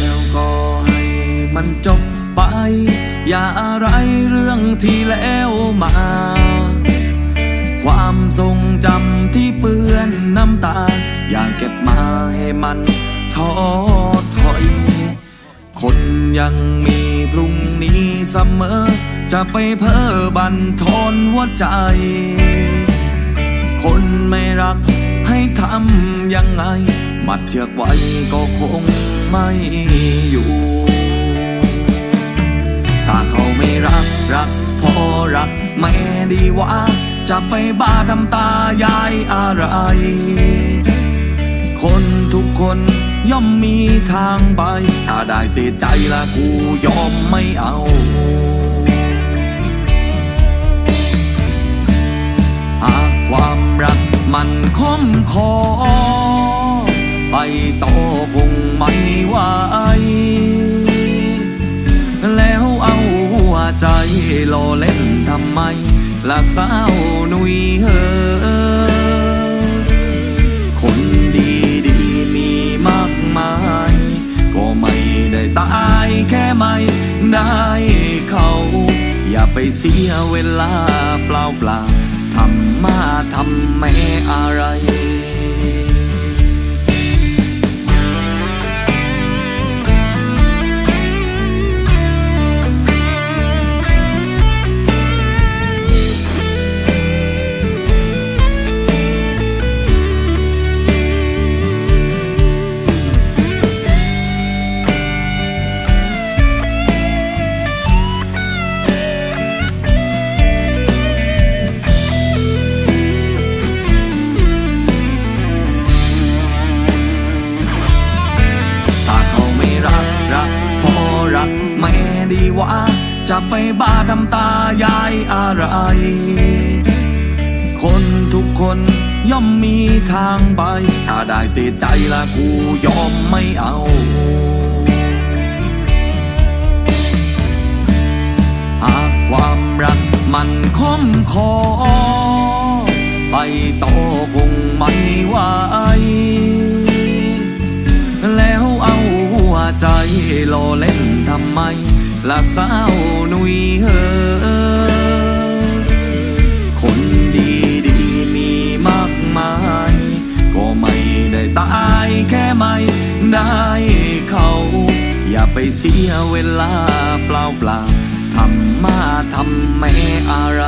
แล้วก็ให้มันจบไป อย่าอะไรเรื่องที่แล้วมา ความทรงจำที่เปื้อนน้ำตา อย่าเก็บมาให้มันท้อถอย คนยังมีพรุ่งนี้เสมอ จะไปเพ้อบันทอนหัวใจ คนไม่รักให้ทำยังไง มัดเชือกไว้ก็คงไม่อยู่ ถ้าเขาไม่รักรักพอรักแม่ดีว่าจะไปบ้าทำตายายอะไร คนทุกคนย่อมมีทางไป ถ้าได้เสียใจละกูยอมไม่เอาหากความรักมันคมคอ ไปต่อคงไม่ไหวแล้วเอาหัวใจโลอเล่นทำไมละสาวนุยเฮอคนดีดีมีมากมาย ก็ไม่ได้ตายแค่ไม่ได้เขา อย่าไปเสียเวลาเปล่าเปล่าๆทำมาทำแม่อะไร จะไปบ้าทำตายายอะไร คนทุกคนย่อมมีทางไป ถ้าได้เสียใจละกูยอมไม่เอาหากความรักมันคมคอ ไปต่อคงไม่ไหวแล้วเอาหัวใจโลอเล่นทำไม ละสาวหนุยเฮอคนดีดีมีมากมาย ก็ไม่ได้ตายแค่ไม่ได้เขา อย่าไปเสียเวลาเปล่าเปล่าๆทำมาทำแม่อะไร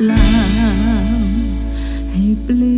เปล่าให้เปลือ